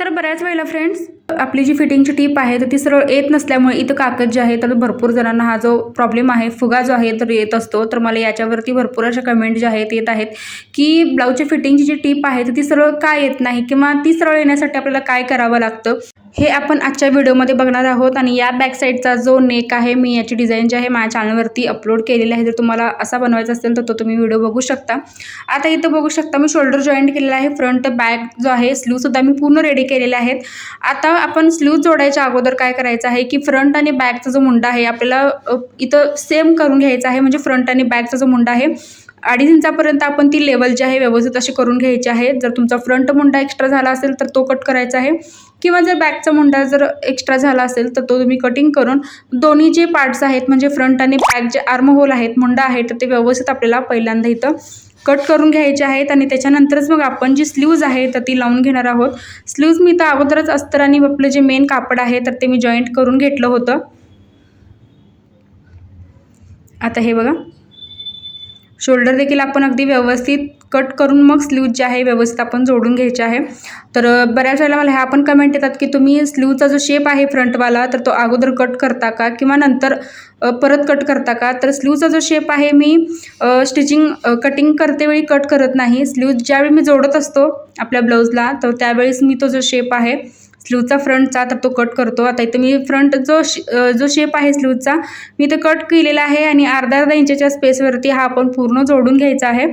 तर बऱ्याच वेळेला फ्रेंड्स आपली जी फिटिंगची टीप आहे तर ती सरळ येत नसल्यामुळे इथं कागद जे आहे तर भरपूर जणांना हा जो प्रॉब्लेम आहे फुगा जो आहे तर येत असतो. तर मला याच्यावरती भरपूर अशा कमेंट ज्या आहेत येत आहेत की ब्लाऊजची फिटिंगची जी टीप आहे तर ती सरळ का येत नाही? किंवा ती सरळ येण्यासाठी आपल्याला काय करावं लागतं? हे आपण आजच्या व्हिडिओमध्ये बघणार आहोत आणि या बॅक साईडचा जो नेक आहे मी याची डिझाईन जी आहे माझ्या चॅनलवरती अपलोड केलेली आहे. जर तुम्हाला असा बनवायचा असेल तर तो तुम्ही व्हिडिओ बघू शकता. आता इथं बघू शकता मी शोल्डर जॉईंट केलेला आहे. फ्रंट बॅक जो आहे स्लीवसुद्धा मी पूर्ण रेडी केलेले आहेत. आता आपण स्लीव जोडायच्या अगोदर काय करायचं आहे की फ्रंट आणि बॅकचा जो मुंडा आहे आपल्याला इथं सेम करून घ्यायचा आहे. म्हणजे फ्रंट आणि बॅकचा जो मुंडा आहे अडीच इंचापर्यंत आपण ती लेवल जी आहे व्यवस्थित अशी करून घ्यायची आहे. जर तुमचा फ्रंट मुंडा एक्स्ट्रा झाला असेल तर तो कट करायचा आहे. किंवा जर बॅकचा मुंडा जर एक्स्ट्रा झाला असेल तर तो तुम्ही कटिंग करून दोन्ही जे पार्ट्स आहेत म्हणजे फ्रंट आणि बॅक जे आर्म होल आहेत मुंडा आहे तर ते व्यवस्थित आपल्याला पहिल्यांदा इथं कट करून घ्यायचे आहेत. आणि त्याच्यानंतरच मग आपण जी स्लीव्ज आहे तर ती लावून घेणार आहोत. स्लीव्ज मी तर अगोदरच अस्तर आणि आपलं जे मेन कापड आहे तर ते मी जॉईंट करून घेतलं होतं. आता हे बघा. शोल्डर देखील आपण अगदी व्यवस्थित कट करून मग स्लीव्ज जे आहे व्यवस्थित आपण जोडून घ्यायचे आहे. तर बऱ्याच वेळेला मला ह्या पण कमेंट येतात की तुम्ही स्लीवचा जो शेप आहे फ्रंटवाला तर तो अगोदर कट करता का? किंवा नंतर परत कट करता का? तर स्लीवचा जो शेप आहे मी स्टिचिंग कटिंग करते वेळी कट करत नाही. स्लीव ज्यावेळी मी जोडत असतो आपल्या ब्लाऊजला तर त्यावेळेस मी तो जो शेप आहे स्लीवचा फ्रंटचा तर तो कट करतो. आता इथं मी फ्रंट जो शे जो शेप आहे स्लीवचा मी तो कट केलेला आहे आणि अर्धा अर्धा इंचेच्या स्पेसवरती हा आपण पूर्ण जोडून घ्यायचा आहे.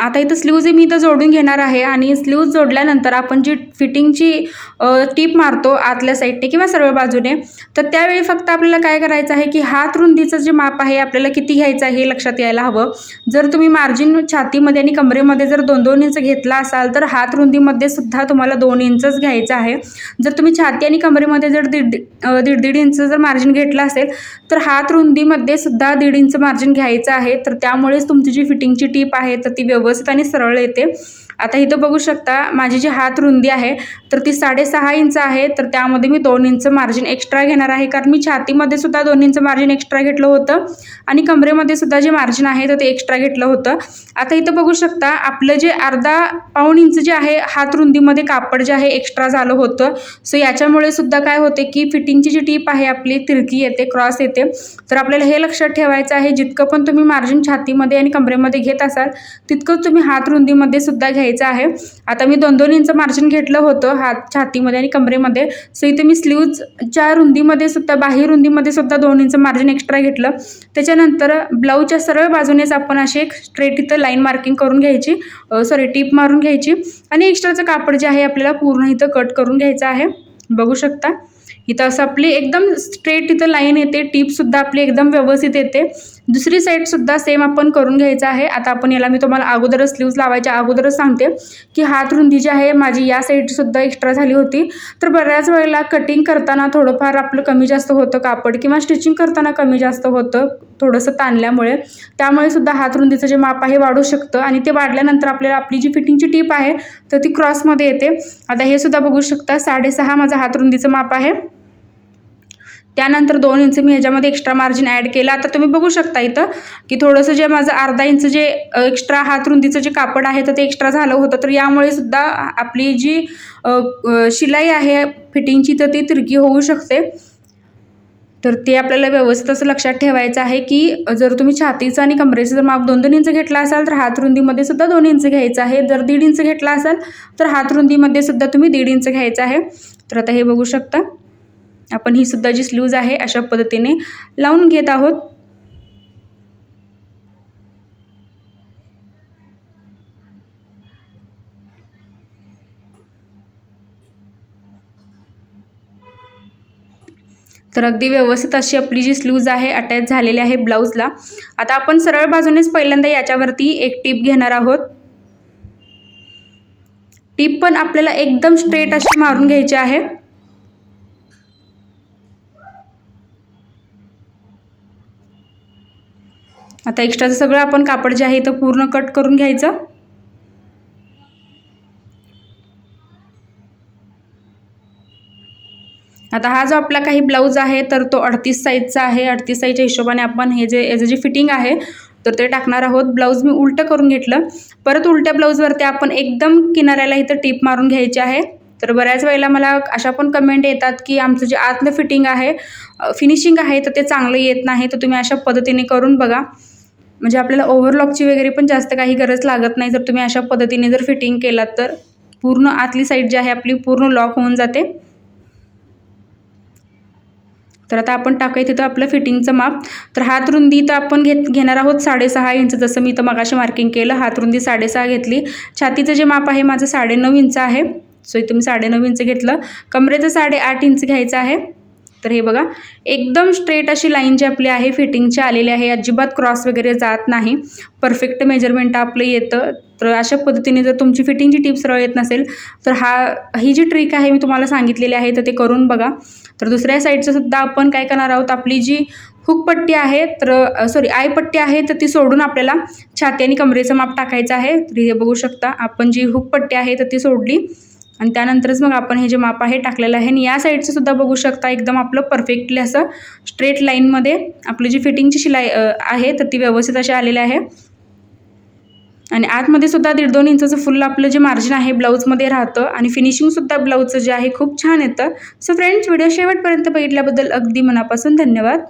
आता इथं स्लीव्ज मी इथं जोडून घेणार आहे आणि स्लीव्ज जोडल्यानंतर आपण जी फिटिंगची टीप मारतो आतल्या साईडने किंवा सर्व बाजूने तर त्यावेळी फक्त आपल्याला काय करायचं आहे की हात रुंदीचं जे माप आहे आपल्याला किती घ्यायचं आहे हे लक्षात यायला हवं. जर तुम्ही मार्जिन छातीमध्ये आणि कमरेमध्ये जर दोन दोन इंच घेतला असाल तर हात रुंदीमध्ये सुद्धा तुम्हाला दोन इंचच घ्यायचं आहे. जर तुम्ही छाती आणि कमरेमध्ये जर दीड दीड दीड इंच जर मार्जिन घेतलं असेल तर हात रुंदीमध्ये सुद्धा दीड इंच मार्जिन घ्यायचं आहे. तर त्यामुळेच तुमची जी फिटिंगची टीप आहे तर ती व्यवस्थित आणि सरळ येते. आता इथं बघू शकता माझी जी हात रुंदी आहे तर ती साडेसहा इंच आहे. तर त्यामध्ये मी दोन इंच मार्जिन एक्स्ट्रा घेणार आहे. कारण मी छातीमध्ये सुद्धा दोन इंच मार्जिन एक्स्ट्रा घेतलं होतं. आणि कमरेमध्ये सुद्धा जे मार्जिन आहे तर ते एक्स्ट्रा घेतलं होतं. आता इथं बघू शकता आपलं जे अर्धा पाऊण इंच जे आहे हात रुंदीमध्ये कापड जे आहे एक्स्ट्रा झालं होतं. सो याच्यामुळे सुद्धा काय होते की फिटिंगची जी टीप आहे आपली तिरकी येते क्रॉस येते. तर आपल्याला हे लक्षात ठेवायचं आहे जितकं पण तुम्ही मार्जिन छातीमध्ये आणि कमरेमध्ये घेत असाल तितकंच तुम्ही हात रुंदीमध्ये सुद्धा घ्यायचं आहे. आता मी दोन दोन इंच मार्जिन घेतलं होतं हात छातीमध्ये आणि कमरेमध्ये. सो इथे मी स्लीव्जच्या रुंदीमध्ये सुद्धा बाह्य रुंदीमध्ये सुद्धा दोन इंच मार्जिन एक्स्ट्रा घेतलं. त्याच्यानंतर ब्लाऊजच्या सरळ बाजूनेच आपण अशी एक स्ट्रेट इथं लाईन मार्किंग करून घ्यायची. सॉरी टीप मारून घ्यायची. आणि एक्स्ट्राचं कापड जे आहे आपल्याला पूर्ण इथं कट करून घ्यायचं आहे. बघू शकता. इथं असं आपली एकदम स्ट्रेट इथं लाईन येते. टीपसुद्धा आपली एकदम व्यवस्थित येते. दुसरी साईडसुद्धा सेम आपण करून घ्यायचं आहे. आता आपण याला मी तुम्हाला अगोदरच स्लीव्ज लावायच्या अगोदरच सांगते की हात रुंदी जी आहे माझी या साईडसुद्धा एक्स्ट्रा झाली होती. तर बऱ्याच वेळेला कटिंग करताना थोडंफार आपलं कमी जास्त होतं कापड किंवा स्टिचिंग करताना कमी जास्त होतं थोडंसं ताणल्यामुळे. त्यामुळे सुद्धा हात रुंदीचं जे माप आहे वाढू शकतं आणि ते वाढल्यानंतर आपल्याला आपली जी फिटिंगची टीप आहे तर ती क्रॉसमध्ये येते. आता हे सुद्धा बघू शकता साडेसहा माझं हात रुंदीचं माप आहे. त्यानंतर दोन इंच मी ह्याच्यामध्ये एक्स्ट्रा मार्जिन ॲड केलं. आता तुम्ही बघू शकता इथं की थोडंसं जे माझं अर्धा इंच जे एक्स्ट्रा हात रुंदीचं जे कापड आहे तर ते एक्स्ट्रा झालं होतं. तर यामुळे सुद्धा आपली जी शिलाई आहे फिटिंगची तर ती तिरकी होऊ शकते. तर ते आपल्याला व्यवस्थित असं लक्षात ठेवायचं आहे की जर तुम्ही छातीचं आणि कमरेचं जर माप दोन दोन इंच घेतला असाल तर हात रुंदीमध्ये सुद्धा दोन इंच घ्यायचं आहे. जर दीड इंच घेतला असाल तर हात रुंदीमध्ये सुद्धा तुम्ही दीड इंच घ्यायचं आहे. तर आता हे बघू शकता. आपण ही सुद्धा जी स्लूज आहे अशा पद्धतीने लावून घेत आहोत. तर अगदी व्यवस्थित अशी आपली जी स्लूज आहे अटॅच झालेली आहे ब्लाऊजला. आता आपण सरळ बाजूनेच पहिल्यांदा याच्यावरती एक टीप घेणार आहोत. टीप पण आपल्याला एकदम स्ट्रेट अशी मारून घ्यायची आहे. आता एक्स्ट्राचं सगळं आपण कापड जे आहे तर पूर्ण कट करून घ्यायचं. आता हा जो आपला काही ब्लाऊज आहे तर तो अडतीस साईजचा आहे. अडतीस साईजच्या हिशोबाने आपण हे जे याचं जे फिटिंग आहे तर ते टाकणार आहोत. ब्लाऊज मी उलटं करून घेतलं. परत उलट्या ब्लाऊजवरती आपण एकदम किनाऱ्याला इथं टीप मारून घ्यायची आहे. तर बऱ्याच वेळेला मला अशा पण कमेंट येतात की आमचं जे आतलं फिटिंग आहे फिनिशिंग आहे तर ते चांगलं येत नाही. तर तुम्ही अशा पद्धतीने करून बघा. म्हणजे आपल्याला ओव्हरलॉकची वगैरे पण जास्त काही गरज लागत नाही. जर तुम्ही अशा पद्धतीने जर फिटिंग केलात तर पूर्ण आतली साईड जी आहे आपली पूर्ण लॉक होऊन जाते. तर आता आपण टाकायचं तिथं आपलं फिटिंगचं माप. तर हात रुंदी तर आपण घेत घेणार आहोत साडेसहा इंच. जसं मी इथं मगाशी मार्किंग केलं हात रुंदी साडेसहा घेतली. छातीचं जे माप आहे माझं साडेनऊ इंच आहे. सो इथं मी साडेनऊ इंच घेतलं. कमरेचं साडेआठ इंच घ्यायचं आहे. तर हे बघा एकदम स्ट्रेट अशी लाईन जी आपली आहे फिटिंगची आलेली आहे अजिबात क्रॉस वगैरे जात नाही. परफेक्ट मेजरमेंट आपलं येतं. तर अशा पद्धतीने जर तुमची फिटिंगची टिप्स सरळ येत नसेल तर हा ही जी ट्रिक आहे मी तुम्हाला सांगितलेली आहे तर ते करून बघा. तर दुसऱ्या साईडचं सुद्धा आपण काय करणार आहोत आपली जी हुकपट्टी आहे तर सॉरी आयपट्टी आहे तर ती सोडून आपल्याला छाती आणि कमरेचं माप टाकायचं आहे. तर हे बघू शकता आपण जी हुकपट्टी आहे तर ती सोडली. आणि त्यानंतरच मग आपण हे जे माप आहे टाकलेलं आहे आणि या साईडचं सुद्धा बघू शकता एकदम आपलं परफेक्टली असं स्ट्रेट लाईनमध्ये आपली जी फिटिंगची शिलाई आहे तर ती व्यवस्थित अशी आलेली आहे. आणि आतमध्ये सुद्धा दीड दोन इंचाचं फुल आपलं जे मार्जिन आहे ब्लाऊजमध्ये राहतं. आणि फिनिशिंगसुद्धा ब्लाऊजचं जे आहे खूप छान येतं. सो फ्रेंड्स व्हिडिओ शेवटपर्यंत बघितल्याबद्दल अगदी मनापासून धन्यवाद.